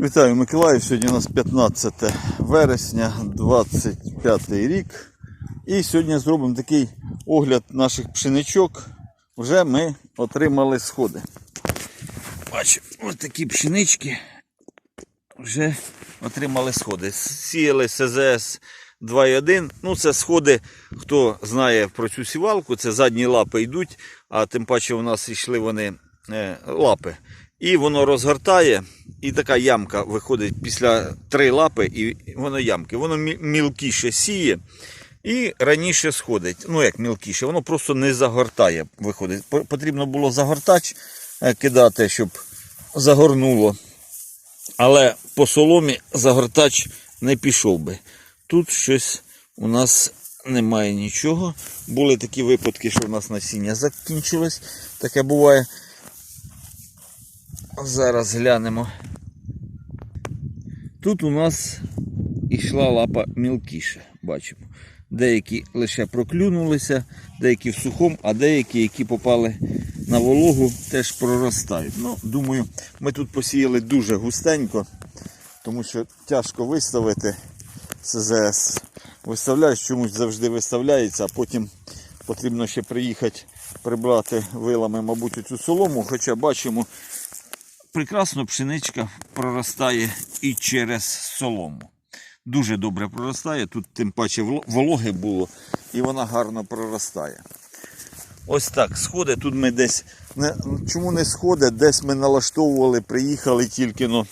Вітаю Миколаїв. Сьогодні у нас 15 вересня, 25 рік. І сьогодні зробимо такий огляд наших пшеничок. Вже ми отримали сходи. Бачимо, ось такі пшенички вже отримали сходи. Сіяли СЗС 2.1. Ну, це сходи, хто знає про цю сівалку, це задні лапи йдуть, а тим паче у нас йшли вони е, лапи. І воно розгортає, і така ямка виходить після три лапи, і воно ямки. Воно мілкіше сіє і раніше сходить. Ну як мілкіше, воно просто не загортає. Виходить. Потрібно було загортач е, кидати, щоб загорнуло. Але по соломі загортач не пішов би. Тут щось у нас немає нічого. Були такі випадки, що у нас насіння закінчилось. Таке буває. Зараз глянемо. Тут у нас ішла лапа мілкіше, бачимо. Деякі лише проклюнулися, деякі в сухому, а деякі, які попали на вологу, теж проростають. Ну, думаю, ми тут посіяли дуже густенько, тому що тяжко виставити СЗС. Виставляєш, чомусь завжди виставляється, а потім потрібно ще приїхати прибрати вилами, мабуть, цю солому. Хоча бачимо, прекрасно пшеничка проростає і через солому. Дуже добре проростає, тут тим паче вологи було, і вона гарно проростає. Ось так, сходи. Тут ми десь. Не, чому не сходи? Десь ми налаштовували, приїхали тільки ну,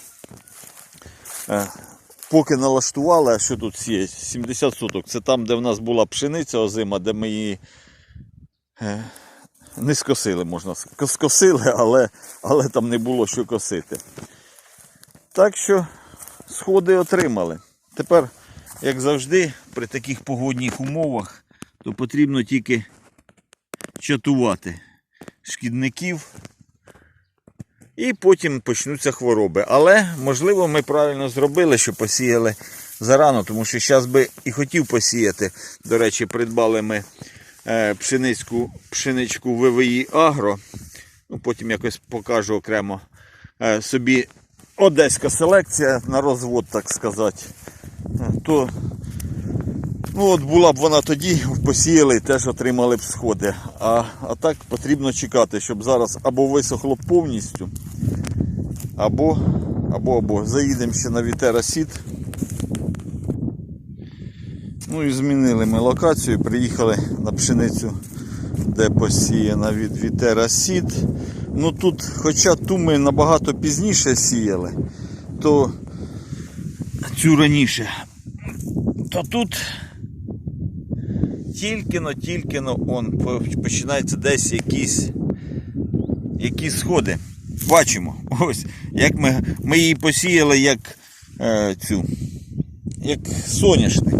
е, поки налаштували, а що тут сіє? 70 соток. Це там, де в нас була пшениця озима, де ми її е, не скосили, можна. Скосили, але, але там не було що косити. Так що сходи отримали. Тепер, як завжди, при таких погодних умовах, то потрібно тільки чатувати шкідників. І потім почнуться хвороби. Але, можливо, ми правильно зробили, що посіяли зарано, тому що зараз би і хотів посіяти. До речі, придбали ми пшеницьку, пшеничку ВВІ Агро. Ну, потім якось покажу окремо е, собі одеська селекція на розвод, так сказати. Е, То Ну от була б вона тоді, посіяли, теж отримали б сходи. А, а так потрібно чекати, щоб зараз або висохло повністю, або, або, або заїдемо ще на Вітера Сід. Ну і змінили ми локацію, приїхали на пшеницю, де посіяна від Вітера Сід. Ну тут, хоча ту ми набагато пізніше сіяли, то цю раніше, то тут тільки-но, тільки-но он починається десь якісь, якісь сходи. Бачимо. Ось, як ми, ми її посіяли як е, цю, як соняшник.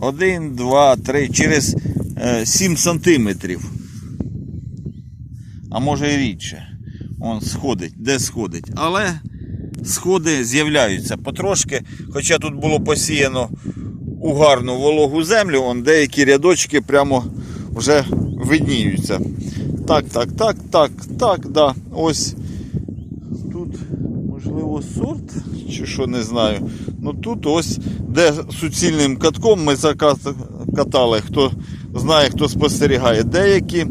Один, два, три, через е, 7 сантиметрів. А може і рідше. Он сходить, де сходить. Але сходи з'являються потрошки. Хоча тут було посіяно у гарну вологу землю, он деякі рядочки прямо вже видніються. Так, так, так, так, так, да. Ось тут, можливо, сорт, чи що не знаю. Ну тут ось, де суцільним катком ми закатали, хто знає, хто спостерігає. Деякі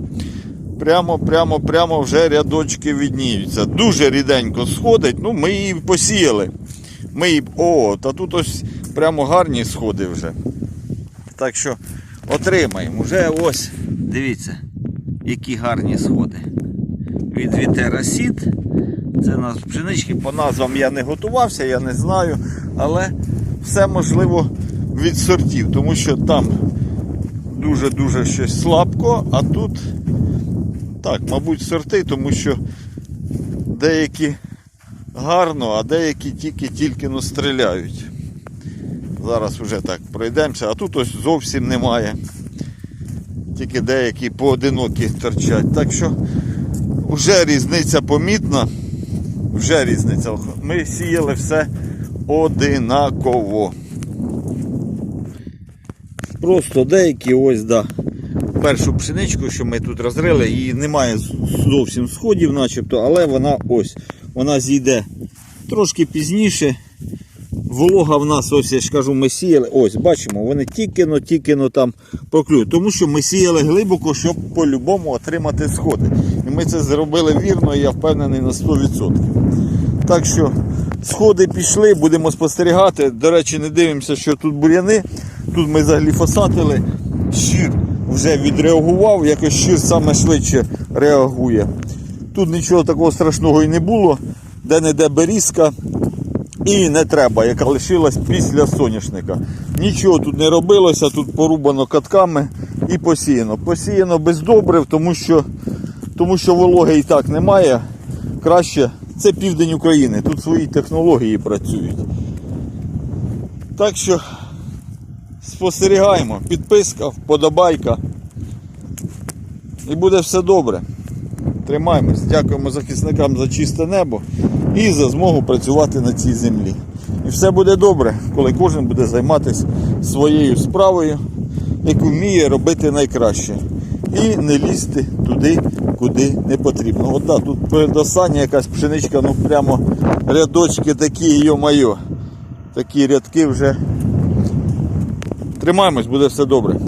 прямо, прямо, прямо вже рядочки відніються. Дуже ріденько сходить. Ну, ми її посіяли. Ми її. О, та тут ось прямо гарні сходи вже. Так що отримаємо. Вже ось, дивіться, які гарні сходи. Від Вітера Сід. Це у нас пшенички. По назвам я не готувався, я не знаю. Але все можливо від сортів, тому що там дуже-дуже щось слабко, а тут так, мабуть, сорти, тому що деякі гарно, а деякі тільки-тільки ну, стріляють. Зараз вже так пройдемося, а тут ось зовсім немає. Тільки деякі поодинокі торчать. Так що вже різниця помітна. Вже різниця. Ми сіяли все одинаково. Просто деякі ось, да. Першу пшеничку, що ми тут розрили, її немає зовсім сходів, начебто, але вона ось, вона зійде трошки пізніше. Волога в нас, ось я ж кажу, ми сіяли. Ось, бачимо, вони тільки-но, тільки-но там проклюють. Тому що ми сіяли глибоко, щоб по-любому отримати сходи. І ми це зробили вірно, і я впевнений на 100%. Так що сходи пішли, будемо спостерігати. До речі, не дивимося, що тут бур'яни. Тут ми загліфосатили. Щир вже відреагував, якось щир саме швидше реагує. Тут нічого такого страшного і не було. Де-не-де берізка. І не треба, яка лишилась після соняшника. Нічого тут не робилося, тут порубано катками і посіяно. Посіяно без добрив, тому що, тому що вологи і так немає. Краще це південь України. Тут свої технології працюють. Так що спостерігаємо. Підписка, вподобайка. І буде все добре. Тримаємось. Дякуємо захисникам за чисте небо і за змогу працювати на цій землі. І все буде добре, коли кожен буде займатися своєю справою, яку вміє робити найкраще. І не лізти туди, куди не потрібно. От так, тут передостання якась пшеничка, ну прямо рядочки такі, йо-майо. Такі рядки вже. Тримаємось, буде все добре.